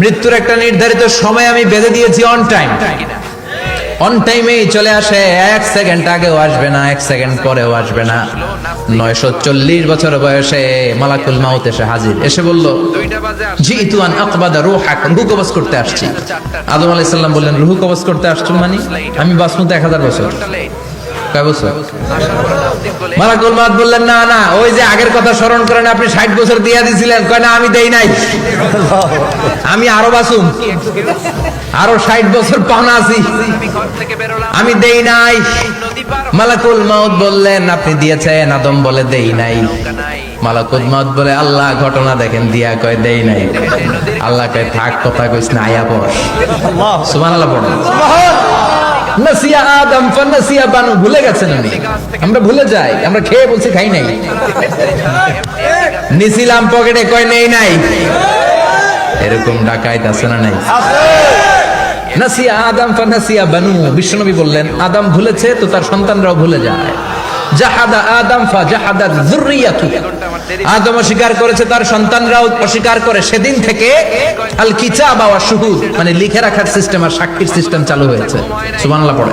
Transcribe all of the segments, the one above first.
মৃত্যুর একটা নির্ধারিত সময় আমি বেঁধে দিয়েছি অন টাইম অন টাইমেই চলে আসে, এক সেকেন্ড আগেও আসবে না, এক সেকেন্ড পরেও আসবে না। নয়শো চল্লিশ বছর বয়সে মালাকুল মাউত এসে হাজির। এসে বলল জি রুহ করতে আসছি। আদম আলাইহিস সালাম বললেন, রুহু করতে আসছো মানে? আমি বাসমতে এক হাজার বছর। মালাকুল বললেন আপনি নাই। দিয়েছেন, আদম বলে দেই নাই। মালাকুল মাউত বলে, আল্লাহ, ঘটনা দেখেন। দিয়া কয়, দেই নাই। আল্লাহ কয়, থাক, কথা কইস না, আয়া বস সুবহানাল্লাহ নাসিয়া আদম, ফানাসিয়া বানু, ভুলে গেছেন উনি। আমরা ভুলে যাই, আমরা খেয়ে বলছি খাই নাই। নিছিলাম পকেটে কয় নেই নাই। এরকম ডাকাইত আছে না নাই? নাসিয়া আদম, ফানাসিয়া বানু, বিশ্বনবী বললেন, আদম ভুলেছে তো তার সন্তানরাও ভুলে যায়। জাহাদা আদম ফা জাহাদা যুররিয়াতু। আদম অস্বীকার করেছে তার সন্তানরাও অস্বীকার করে সেদিন থেকে আল কিতাব ওয়া শুহুদ মানে লিখে রাখার সিস্টেম আর সাক্ষীর সিস্টেম চালু হয়েছে। সুবহানাল্লাহ পড়ে।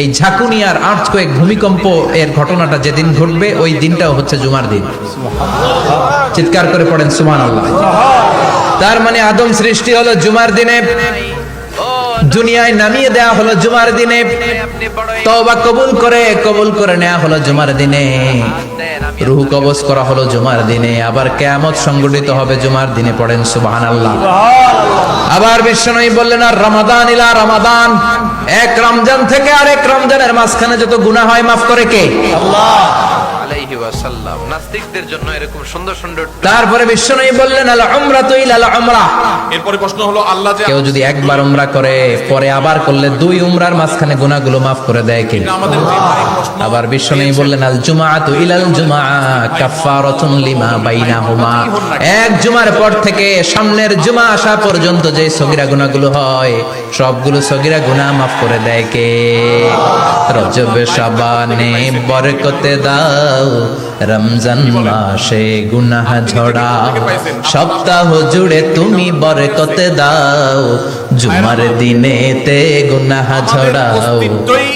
এই ঝাঁকুনি আর আর্থ কয়েক ভূমিকম্প এর ঘটনাটা যেদিন ঘটবে, ওই দিনটাও হচ্ছে জুমার দিন। চিৎকার করে পড়েন সুমান আল্লাহ তার মানে আদম সৃষ্টি হলো জুমার দিনে, দুনিয়ায় নামিয়ে দেয়া হলো জুমার দিনে কবুল করে কবুল করে হলো জুমার দিনে। রুহু করা হলো জুমার দিনে, আবার কেয়ামত সংগঠিত হবে জুমার দিনে, পড়েন, সুবহানাল্লাহ। আবার বিশ্বনবী বললেন, আর রমাদান ইলা রমাদান। এক রমজান থেকে আরেক রমজানের মাঝখানে যত গুণা হয় মাফ করে কে? আলাইহি ওয়াসাল্লাম। নাস্তিকদের জন্য এরকম সুন্দর সুন্দর তারপরে বিশ্বনবী বললেন আল উমরা তো ইলাল উমরা। এরপরে প্রশ্ন হলো আল্লাহ যে কেউ যদি একবার উমরা করে পরে আবার করলে দুই উমরার মাঝখানে গুনাহগুলো মাফ করে দেয় কে আমাদের বৈবাহিক প্রশ্ন। আবার বিশ্বনবী বললেন আল জুমাআতু ইলাল জুমআ কাফফারাতুন লিমা বাইনাহুমা। এক জুমার পর থেকে সামনের জুমা আসা পর্যন্ত যে সগীরা গুনাহগুলো হয় সবগুলো সগিরা গুনাহ মাফ করে দেয় কে? রজব শাবানে বরকতে দাও। রমজান মাসে গুনাহ ঝড়াও সপ্তাহ জুড়ে তুমি বরকতে দাও। জুমার দিনেতে গুনাহ ঝড়াও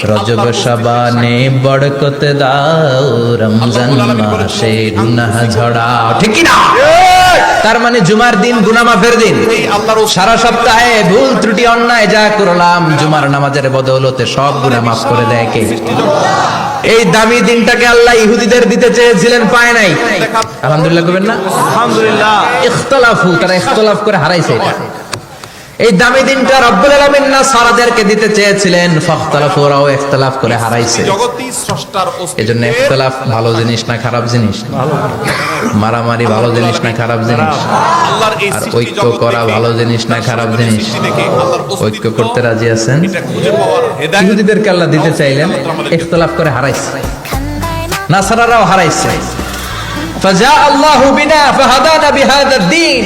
রজব শাবানে বরকতে দাও। রমজান মাসে গুনাহ ঝড়াও ঠিক না তার মানে জুমার দিন গুনাহ মাফের দিন। সারা সপ্তাহে ভুল ত্রুটি, অন্যায় যা করলাম, জুমার নামাজের বদৌলতে সব গুনাহ মাফ করে দেয় কে? এই দামি দিনটাকে আল্লাহ ইহুদিদের দিতে চেয়েছিলেন পায় নাই। আলহামদুলিল্লাহ করবেন না? আলহামদুলিল্লাহ। ইখতলাফু তারা ইখতলাফ করে হারাইছে। এটা এই দামি দিনটা রব্বুল আলামিন না সারাদেরকে দিতে চেয়েছিলেন? ফখতালাফ ওরাও ইখতিলাফ করে হারাইছে। জগতি স্রষ্টার এজন্য ইখতিলাফ ভালো জিনিস না খারাপ জিনিস? মারামারি ভালো জিনিস না খারাপ জিনিস? আল্লাহর এই সৃষ্টি ঐক্য করা ভালো জিনিস না খারাপ জিনিস? ঐক্য করতে রাজি আছেন? ইহুদিদেরকে আল্লাহ দিতে চাইলেন ইখতিলাফ করে হারাইছে। নাসারারাও হারাইছে। ফাজা আল্লাহু বিনা ফাহাদানা বিহাদা দ্বীন